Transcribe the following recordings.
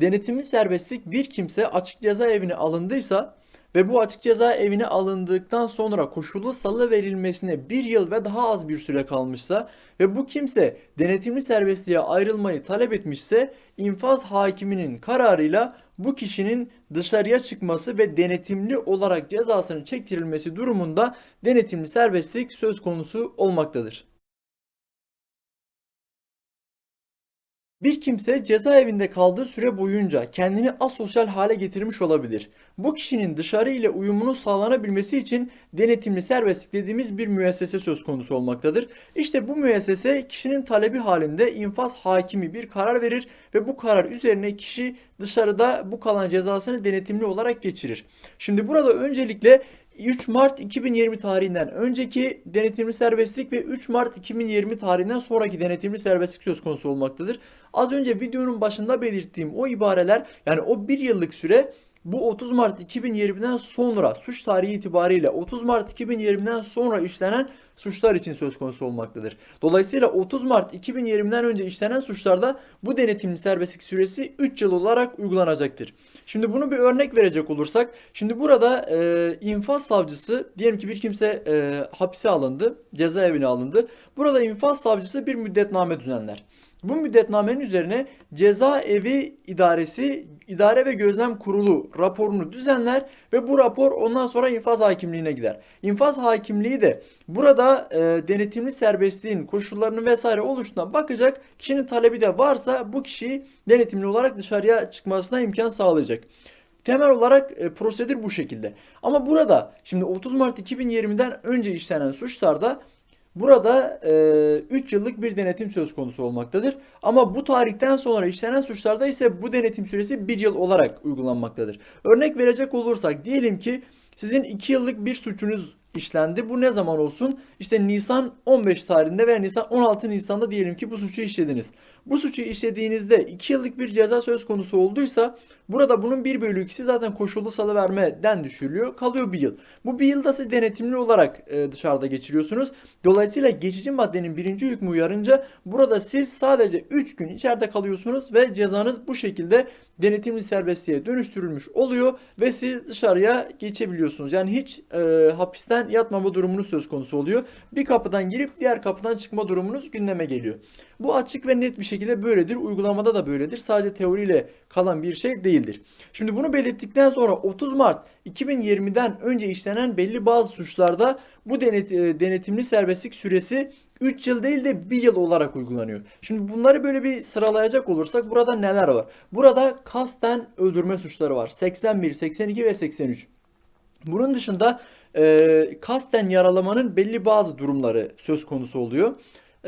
Denetimli serbestlik bir kimse açık ceza evine alındıysa ve bu açık ceza evine alındıktan sonra koşullu salı verilmesine bir yıl ve daha az bir süre kalmışsa ve bu kimse denetimli serbestliğe ayrılmayı talep etmişse infaz hakiminin kararıyla bu kişinin dışarıya çıkması ve denetimli olarak cezasının çektirilmesi durumunda denetimli serbestlik söz konusu olmaktadır. Bir kimse cezaevinde kaldığı süre boyunca kendini asosyal hale getirmiş olabilir. Bu kişinin dışarı ile uyumunun sağlanabilmesi için denetimli serbestlik dediğimiz bir müessese söz konusu olmaktadır. İşte bu müessese kişinin talebi halinde infaz hakimi bir karar verir ve bu karar üzerine kişi dışarıda bu kalan cezasını denetimli olarak geçirir. Şimdi burada öncelikle 3 Mart 2020 tarihinden önceki denetimli serbestlik ve 3 Mart 2020 tarihinden sonraki denetimli serbestlik söz konusu olmaktadır. Az önce videonun başında belirttiğim o ibareler yani o bir yıllık süre bu 30 Mart 2020'den sonra suç tarihi itibariyle 30 Mart 2020'den sonra işlenen suçlar için söz konusu olmaktadır. Dolayısıyla 30 Mart 2020'den önce işlenen suçlarda bu denetimli serbestlik süresi 3 yıl olarak uygulanacaktır. Şimdi bunu bir örnek verecek olursak, şimdi burada e, infaz savcısı diyelim ki bir kimse e, hapse alındı, cezaevine alındı. Burada infaz savcısı bir müddetname düzenler. Bu müddetnamenin üzerine cezaevi idaresi, idare ve gözlem kurulu raporunu düzenler ve bu rapor ondan sonra infaz hakimliğine gider. İnfaz hakimliği de burada e, denetimli serbestliğin koşullarını vesaire oluştuğuna bakacak. Kişinin talebi de varsa bu kişiyi denetimli olarak dışarıya çıkmasına imkan sağlayacak. Temel olarak e, prosedür bu şekilde. Ama burada şimdi 30 Mart 2020'den önce işlenen suçlarda Burada e, 3 yıllık bir denetim söz konusu olmaktadır. Ama bu tarihten sonra işlenen suçlarda ise bu denetim süresi 1 yıl olarak uygulanmaktadır. Örnek verecek olursak diyelim ki sizin 2 yıllık bir suçunuz işlendi. Bu ne zaman olsun? İşte Nisan 15 tarihinde veya Nisan 16 Nisan'da diyelim ki bu suçu işlediniz. Bu suçu işlediğinizde 2 yıllık bir ceza söz konusu olduysa burada bunun 1 bölü 2'si zaten koşullu salıvermeden düşürülüyor. Kalıyor 1 yıl. Bu 1 yılda siz denetimli olarak e, dışarıda geçiriyorsunuz. Dolayısıyla geçici maddenin birinci hükmü uyarınca burada siz sadece 3 gün içeride kalıyorsunuz ve cezanız bu şekilde denetimli serbestliğe dönüştürülmüş oluyor ve siz dışarıya geçebiliyorsunuz. Yani hiç e, hapisten yatmama durumunuz söz konusu oluyor. Bir kapıdan girip diğer kapıdan çıkma durumunuz gündeme geliyor. Bu açık ve net bir şekilde böyledir. Uygulamada da böyledir. Sadece teoriyle kalan bir şey değildir. Şimdi bunu belirttikten sonra 30 Mart 2020'den önce işlenen belli bazı suçlarda bu denet, e, denetimli serbestlik süresi 3 yıl değil de 1 yıl olarak uygulanıyor. Şimdi bunları böyle bir sıralayacak olursak burada neler var? Burada kasten öldürme suçları var. 81, 82 ve 83. Bunun dışında e, kasten yaralamanın belli bazı durumları söz konusu oluyor.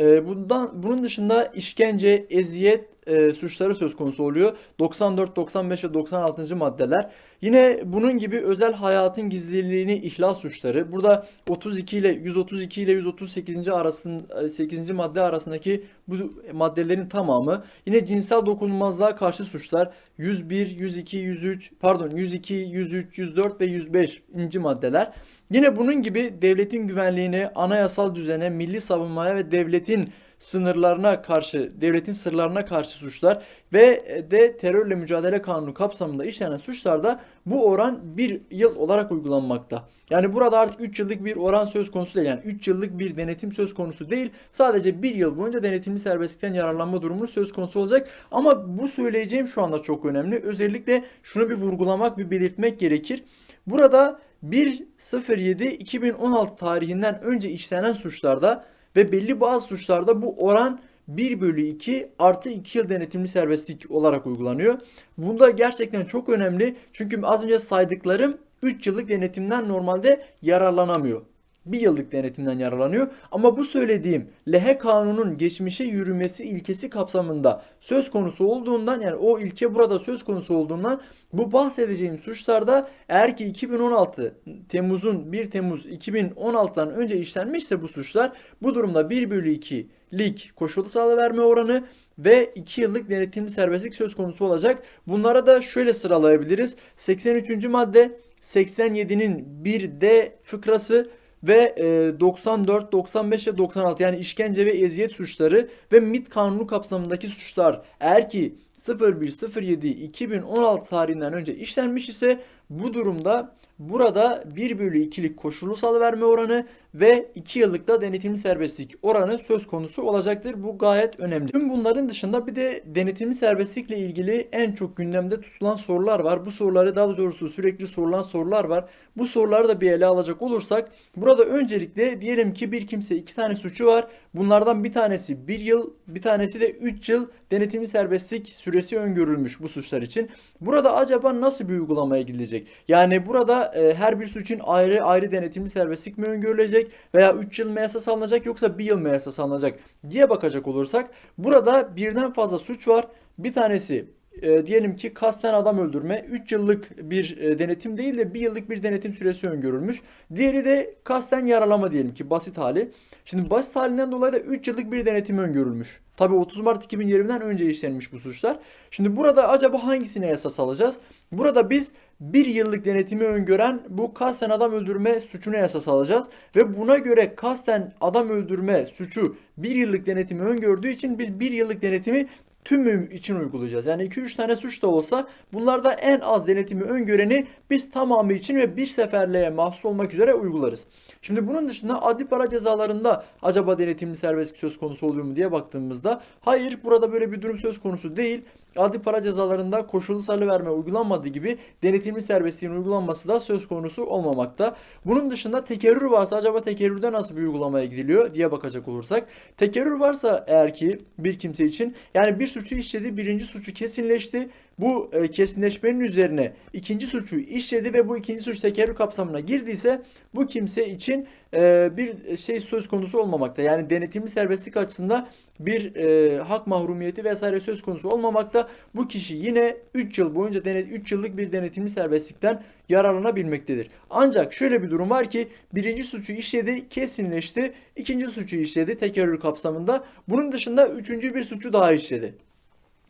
E, bundan bunun dışında işkence, eziyet e, suçları söz konusu oluyor. 94, 95 ve 96. maddeler. Yine bunun gibi özel hayatın gizliliğini ihlal suçları. Burada 32 ile 132 ile 138. arasın 8. madde arasındaki bu maddelerin tamamı. Yine cinsel dokunulmazlığa karşı suçlar 101, 102, 103, pardon 102, 103, 104 ve 105. maddeler. Yine bunun gibi devletin güvenliğine, anayasal düzene, milli savunmaya ve devletin sınırlarına karşı, devletin sırlarına karşı suçlar ve de terörle mücadele kanunu kapsamında işlenen suçlarda bu oran 1 yıl olarak uygulanmakta. Yani burada artık 3 yıllık bir oran söz konusu değil. Yani 3 yıllık bir denetim söz konusu değil. Sadece 1 yıl boyunca denetimli serbestlikten yararlanma durumu söz konusu olacak. Ama bu söyleyeceğim şu anda çok önemli. Özellikle şunu bir vurgulamak, bir belirtmek gerekir. Burada 1.07.2016 tarihinden önce işlenen suçlarda ve belli bazı suçlarda bu oran 1 bölü 2 artı 2 yıl denetimli serbestlik olarak uygulanıyor. Bunda gerçekten çok önemli. Çünkü az önce saydıklarım 3 yıllık denetimden normalde yararlanamıyor bir yıllık denetimden yararlanıyor. Ama bu söylediğim lehe kanunun geçmişe yürümesi ilkesi kapsamında söz konusu olduğundan yani o ilke burada söz konusu olduğundan bu bahsedeceğim suçlarda eğer ki 2016 Temmuz'un 1 Temmuz 2016'dan önce işlenmişse bu suçlar bu durumda 1 bölü 2 lig koşulu sağla verme oranı ve 2 yıllık denetimli serbestlik söz konusu olacak. Bunlara da şöyle sıralayabiliriz. 83. madde 87'nin 1D fıkrası ve 94, 95 ve 96 yani işkence ve eziyet suçları ve MIT kanunu kapsamındaki suçlar. Eğer ki 01.07.2016 tarihinden önce işlenmiş ise bu durumda burada 1 bölü 2'lik koşullu salıverme oranı ve 2 yıllık da denetimli serbestlik oranı söz konusu olacaktır. Bu gayet önemli. Tüm bunların dışında bir de denetimli serbestlikle ilgili en çok gündemde tutulan sorular var. Bu soruları daha doğrusu sürekli sorulan sorular var. Bu soruları da bir ele alacak olursak burada öncelikle diyelim ki bir kimse iki tane suçu var. Bunlardan bir tanesi 1 yıl, bir tanesi de 3 yıl denetimli serbestlik süresi öngörülmüş bu suçlar için. Burada acaba nasıl bir uygulamaya gidilecek? Yani burada e, her bir suçun ayrı ayrı denetimli serbestlik mi öngörülecek veya 3 yıl mı yasas alınacak yoksa 1 yıl mı yasas alınacak diye bakacak olursak burada birden fazla suç var. Bir tanesi e, diyelim ki kasten adam öldürme 3 yıllık bir e, denetim değil de 1 yıllık bir denetim süresi öngörülmüş. Diğeri de kasten yaralama diyelim ki basit hali. Şimdi basit halinden dolayı da 3 yıllık bir denetim öngörülmüş. Tabi 30 Mart 2020'den önce işlenmiş bu suçlar. Şimdi burada acaba hangisine esas alacağız? Burada biz bir yıllık denetimi öngören bu kasten adam öldürme suçunu esas alacağız. Ve buna göre kasten adam öldürme suçu bir yıllık denetimi öngördüğü için biz bir yıllık denetimi tümü için uygulayacağız. Yani 2-3 tane suç da olsa bunlarda en az denetimi öngöreni biz tamamı için ve bir seferliğe mahsus olmak üzere uygularız. Şimdi bunun dışında adli para cezalarında acaba denetimli serbestlik söz konusu oluyor mu diye baktığımızda hayır burada böyle bir durum söz konusu değil. Adli para cezalarında koşullu salıverme uygulanmadığı gibi denetimli serbestliğin uygulanması da söz konusu olmamakta. Bunun dışında tekerrür varsa acaba tekerrürde nasıl bir uygulamaya gidiliyor diye bakacak olursak. Tekerrür varsa eğer ki bir kimse için yani bir suçu işledi birinci suçu kesinleşti. Bu e, kesinleşmenin üzerine ikinci suçu işledi ve bu ikinci suç tekerrür kapsamına girdiyse bu kimse için e, bir şey söz konusu olmamakta. Yani denetimli serbestlik açısında bir e, hak mahrumiyeti vesaire söz konusu olmamakta. Bu kişi yine 3 yıl boyunca denet 3 yıllık bir denetimli serbestlikten yararlanabilmektedir. Ancak şöyle bir durum var ki birinci suçu işledi, kesinleşti. ikinci suçu işledi tekerrür kapsamında. Bunun dışında üçüncü bir suçu daha işledi.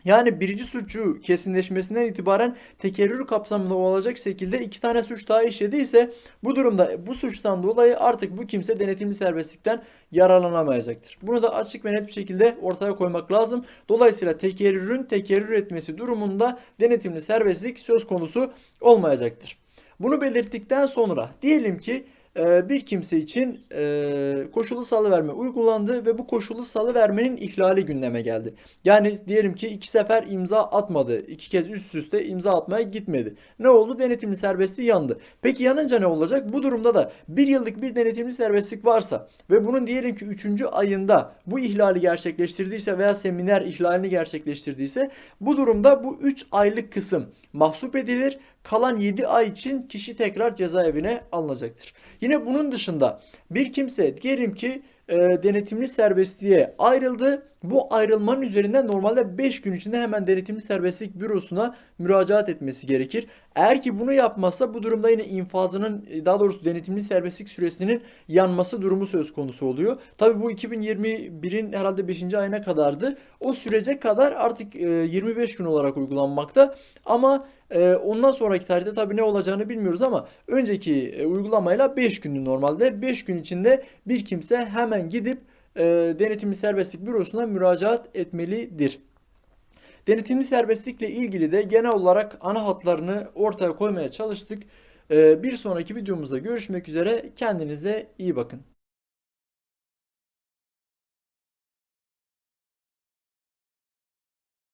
Yani birinci suçu kesinleşmesinden itibaren tekerrür kapsamında olacak şekilde iki tane suç daha işlediyse bu durumda bu suçtan dolayı artık bu kimse denetimli serbestlikten yararlanamayacaktır. Bunu da açık ve net bir şekilde ortaya koymak lazım. Dolayısıyla tekerrürün tekerrür etmesi durumunda denetimli serbestlik söz konusu olmayacaktır. Bunu belirttikten sonra diyelim ki bir kimse için e, koşullu salıverme uygulandı ve bu koşullu salıvermenin ihlali gündeme geldi. Yani diyelim ki iki sefer imza atmadı. iki kez üst üste imza atmaya gitmedi. Ne oldu? Denetimli serbestliği yandı. Peki yanınca ne olacak? Bu durumda da bir yıllık bir denetimli serbestlik varsa ve bunun diyelim ki 3. ayında bu ihlali gerçekleştirdiyse veya seminer ihlalini gerçekleştirdiyse bu durumda bu 3 aylık kısım mahsup edilir kalan 7 ay için kişi tekrar cezaevine alınacaktır. Yine bunun dışında bir kimse diyelim ki e, denetimli serbestliğe ayrıldı. Bu ayrılmanın üzerinden normalde 5 gün içinde hemen denetimli serbestlik bürosuna müracaat etmesi gerekir. Eğer ki bunu yapmazsa bu durumda yine infazının daha doğrusu denetimli serbestlik süresinin yanması durumu söz konusu oluyor. Tabi bu 2021'in herhalde 5. ayına kadardı. O sürece kadar artık 25 gün olarak uygulanmakta. Ama ondan sonraki tarihte tabi ne olacağını bilmiyoruz ama önceki uygulamayla 5 gündü normalde. 5 gün içinde bir kimse hemen gidip denetimli serbestlik bürosuna müracaat etmelidir. Denetimli serbestlikle ilgili de genel olarak ana hatlarını ortaya koymaya çalıştık. Bir sonraki videomuzda görüşmek üzere. Kendinize iyi bakın.